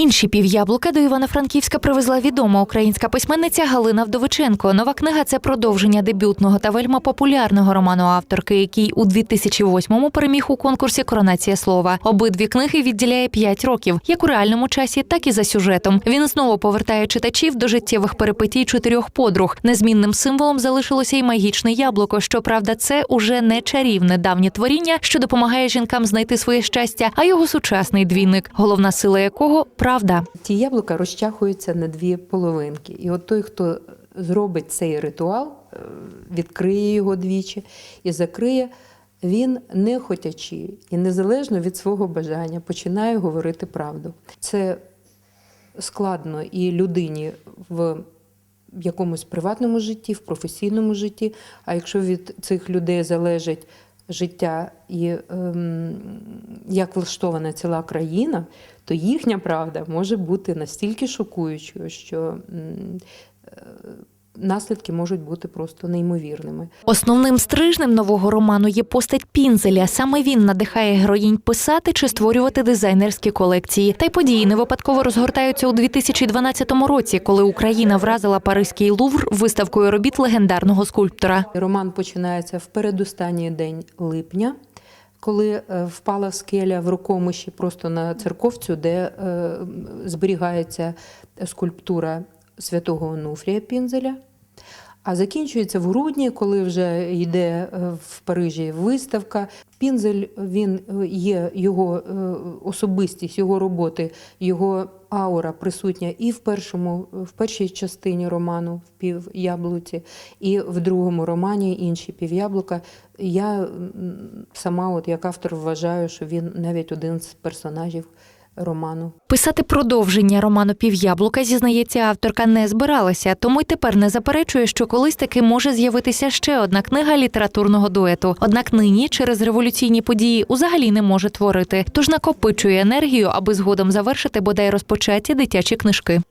Інші пів'яблука до Івано-Франківська привезла відома українська письменниця Галина Вдовиченко. Нова книга це продовження дебютного та вельми популярного роману авторки, який у 2008-му переміг у конкурсі Коронація слова. Обидві книги відділяє 5 років, як у реальному часі, так і за сюжетом. Він знову повертає читачів до життєвих перипетій чотирьох подруг. Незмінним символом залишилося й магічне яблуко. Щоправда, це уже не чарівне давнє творіння, що допомагає жінкам знайти своє щастя, а його сучасний двійник, головна сила якого правда. Ті яблука розчахуються на дві половинки. І от той, хто зробить цей ритуал, е, відкриє його двічі і закриє, він не хотячи і незалежно від свого бажання починає говорити правду. Це складно і людині в якомусь приватному житті, в професійному житті. А якщо від цих людей залежить життя. І ем, як влаштована ціла країна, то їхня правда може бути настільки шокуючою, що м, е, наслідки можуть бути просто неймовірними. Основним стрижнем нового роману є постать Пінзеля. Саме він надихає героїнь писати чи створювати дизайнерські колекції. Та й події не випадково розгортаються у 2012 році, коли Україна вразила Паризький Лувр виставкою робіт легендарного скульптора. Роман починається в передостанній день липня, коли е, впала скеля в рукомиші просто на церковцю, де е, зберігається скульптура святого Онуфрія Пінзеля. А закінчується в грудні, коли вже йде е, в Парижі виставка. Пінзель він е, є його е, особистість, його роботи, його аура присутня і в першому, в першій частині роману в пів'яблуці, і в другому романі інші пів'яблука. Я сама, от як автор, вважаю, що він навіть один з персонажів роману. Писати продовження роману Пів'яблука, зізнається авторка, не збиралася, тому й тепер не заперечує, що колись таки може з'явитися ще одна книга літературного дуету. Однак нині через революційні події узагалі не може творити, тож накопичує енергію, аби згодом завершити бодай розпочаті дитячі книжки.